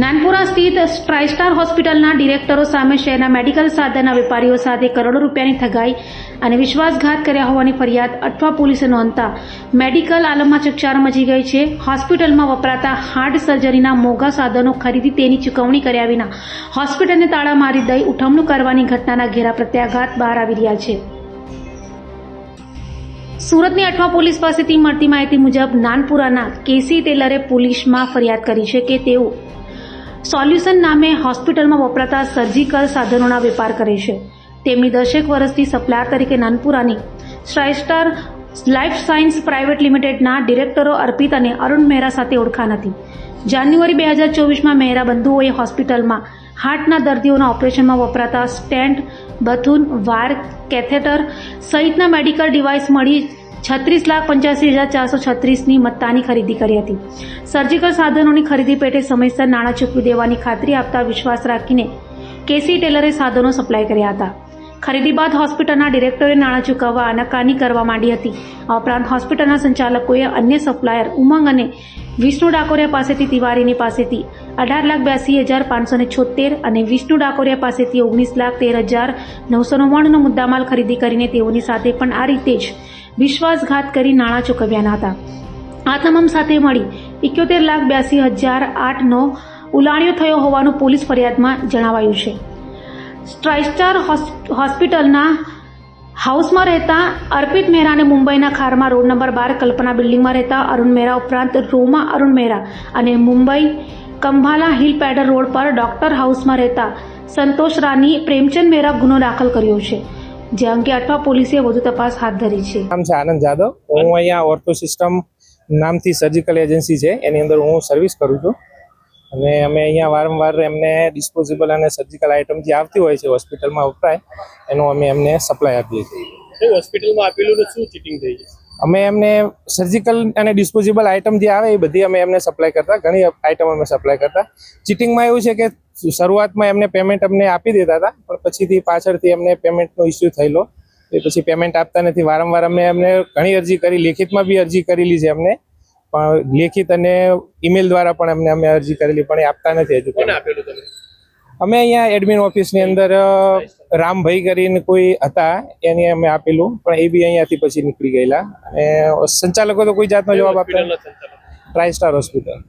નાનપુરા સ્થિત સ્ટ્રાઇસ્ટાર હોસ્પિટલના ડિરેક્ટરો સામે શહેરના મેડિકલ સાધનના વેપારીઓ સાથે કરોડો રૂપિયાની ઠગાઈ અને વિશ્વાસઘાત કર્યા હોવાની ફરિયાદ અઠવા પોલીસે નોંધતા મેડિકલ આલમમાં ચકચાર મચી ગઈ છે. હોસ્પિટલમાં વપરાતા હાર્ટ સર્જરીના મોંઘા સાધનો ખરીદી તેની ચૂકવણી કર્યા વિના હોસ્પિટલને તાળા મારી દઈ ઉઠમણું કરવાની ઘટનાના ઘેરા પ્રત્યાઘાત બહાર આવી રહ્યા છે. સુરતની અઠવા પોલીસ પાસેથી મળતી માહિતી મુજબ નાનપુરાના કેસી ટેલરે પોલીસમાં ફરિયાદ કરી છે કે તેઓ સોલ્યુશન નામે હોસ્પિટલમાં વપરાતા સર્જિકલ સાધનોના વેપાર કરે છે. તેમની દશેક વર્ષથી સપ્લાયર તરીકે નાનપુરાની સ્ટ્રાઇસ્ટાર લાઈફ સાયન્સ પ્રાઇવેટ લિમિટેડના ડિરેક્ટરો અર્પિત અને અરુણ મહેરા સાથે ઓળખાણ હતી. જાન્યુઆરી બે હજાર ચોવીસમાં મહેરા બંધુઓએ હોસ્પિટલમાં હાર્ટના દર્દીઓના ઓપરેશનમાં વપરાતા સ્ટેન્ટ, બથુન વાયર કેથેટર સહિતના મેડિકલ ડિવાઇસ મળી છત્રીસ લાખ પંચ્યાસી હજાર ચારસો છત્રીસની મત્તાની ખરીદી કરી હતી. સર્જિકલ સાધનોની ખરીદી પેટે સમયસર નાણાં ચૂકવી દેવાની ખાતરી આપતા વિશ્વાસ રાખીને કેસી ટેલરે સાધનો સપ્લાય કર્યા હતા. ખરીદી બાદ હોસ્પિટલના ડિરેક્ટરે નાણાં ચૂકવવા આનાકાની કરવા માંડી હતી. આ ઉપરાંત હોસ્પિટલના સંચાલકોએ અન્ય સપ્લાયર ઉમંગ અને વિષ્ણુ ડાકોરિયા પાસેથી તિવારીની પાસેથી અઢાર લાખ બ્યાસી હજાર પાંચસો ને છોતેર અને વિષ્ણુ ડાકોરિયા પાસેથી ઓગણીસ લાખ તેર હજાર નવસો નવ્વાણુંનો મુદ્દામાલ ખરીદી કરીને તેઓની સાથે પણ આ રીતે જ વિશ્વાસઘાત કરી નાણાં ચૂકવ્યાના હતા. આ તમામ સાથે મળી ઇક્યોતેર લાખ બ્યાસી હજાર આઠનો ઉલાણ્યો થયો હોવાનું પોલીસ ફરિયાદમાં જણાવાયું છે. સ્ટ્રાઇસ્ટાર હોસ- હોસ્પિટલના હાઉસમાં રહેતા અર્પિત મહેરા અને મુંબઈના ખારમાં રોડ નંબર બાર કલ્પના બિલ્ડિંગમાં રહેતા અરુણ મહેરા ઉપરાંત રોમા અરુણ મહેરા અને Mumbai Khambala hill Peddar road પર ડોક્ટર હાઉસમાં રહેતા સંતોષ રાની પ્રેમચંદ મહેરા ગુનો દાખલ કર્યો છે. જે અંગે અઠવા પોલીસે વધુ તપાસ હાથ ધરી છે. નામ છે આનંદ જાદવ. હું અહીંયા ઓર્થો સિસ્ટમ નામથી સર્જિકલ એજન્સી છે. એની અંદર હું સર્વિસ કરું છું. અને અમે અહીંયા વારંવાર એમને ડિસ્પોઝેબલ અને સર્જિકલ આઇટમ જે આવતી હોય છે હોસ્પિટલમાં વપરાય એનું અમે એમને સપ્લાય આપીએ છીએ. હોસ્પિટલમાં આપેલું શું ચીટિંગ થઈ છે? અમે એમને સર્જિકલ અને ડિસ્પોઝેબલ આઇટમ જે આવે એ બધી અમે એમને સપ્લાય કરતા ઘણી આઇટમ અમે સપ્લાય કરતા. ચીટિંગમાં એવું છે કે શરૂઆતમાં એમને પેમેન્ટ અમને આપી દેતા હતા પણ પછીથી પાછળથી એમને પેમેન્ટનો ઇસ્યુ થયેલો. એ પછી પેમેન્ટ આપતા નથી. વારંવાર અમે એમને ઘણી અરજી કરી લેખિતમાં બી અરજી કરેલી છે અમને. પણ લેખિત અને ઈમેલ દ્વારા પણ અમને અમે અરજી કરેલી પણ એ આપતા નથી હજુ અમે અહીંયા એડમિન ઓફિસની અંદર રામભાઈ કરીને કોઈ હતા એની અમે આપેલું પણ એ બી અહીંયાથી પછી નીકળી ગયેલા. અને સંચાલકો તો કોઈ જાતનો જવાબ આપતા ટ્રાય સ્ટાર હોસ્પિટલ